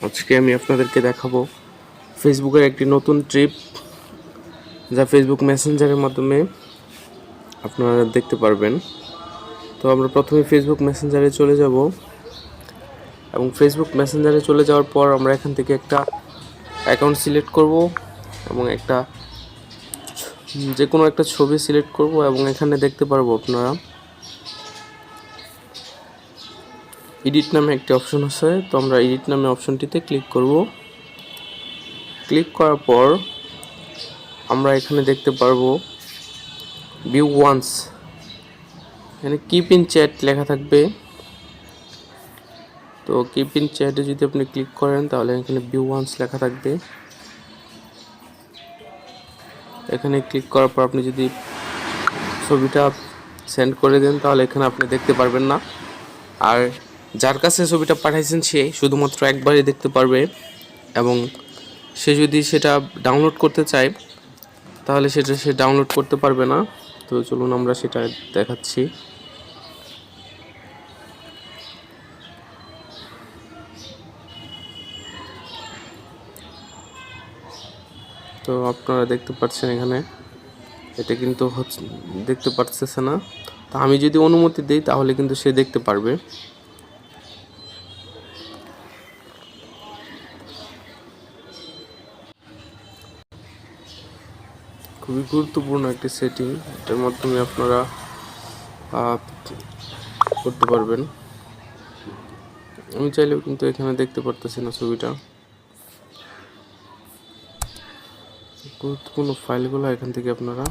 আজকে আমি আপনাদেরকে দেখাবো ফেসবুকের একটি নতুন ট্রিপ যা ফেসবুক মেসেঞ্জারের মাধ্যমে আপনারা দেখতে পারবেন। তো আমরা প্রথমে ফেসবুক মেসেঞ্জারে চলে যাব এবং ফেসবুক মেসেঞ্জারে চলে যাওয়ার পর আমরা এখান থেকে একটা অ্যাকাউন্ট সিলেক্ট করব এবং একটা যে কোনো একটা ছবি সিলেক্ট করব এবং এখানে দেখতে পারব আপনারা এডিট নামে একটি অপশন আছে, তো আমরা এডিট নামে অপশনটিতে ক্লিক করব। ক্লিক করার পর আমরা এখানে দেখতে পারব ভিউ ওয়ান্স এখানে কিপ ইন চ্যাট লেখা থাকবে। তো কিপ ইন চ্যাটে যদি আপনি ক্লিক করেন, তাহলে এখানে ভিউ ওয়ান্স লেখা থাকবে। এখানে ক্লিক করার পর আপনি যদি ছবিটা সেন্ড করে দেন, তাহলে এখানে আপনি দেখতে পারবেন না। আর যার কাছে ছবিটা পাঠাইছেন সে শুধুমাত্র একবারই দেখতে পারবে এবং সে যদি সেটা ডাউনলোড করতে চায়, তাহলে সেটা সে ডাউনলোড করতে পারবে না। তো চলুন আমরা সেটা দেখাচ্ছি। তো আপনারা দেখতে পাচ্ছেন এখানে, এটা কিন্তু দেখতে পারতেছে না। তা আমি যদি অনুমতি দিই, তাহলে কিন্তু সে দেখতে পারবে। খুবই গুরুত্বপূর্ণ একটি সেটিং এটার মাধ্যমে আপনারা করতে পারবেন। আমি চাইলেও কিন্তু এখানে দেখতে পারতেছি না ছবিটা। গুরুত্বপূর্ণ ফাইলগুলো এখান থেকে আপনারা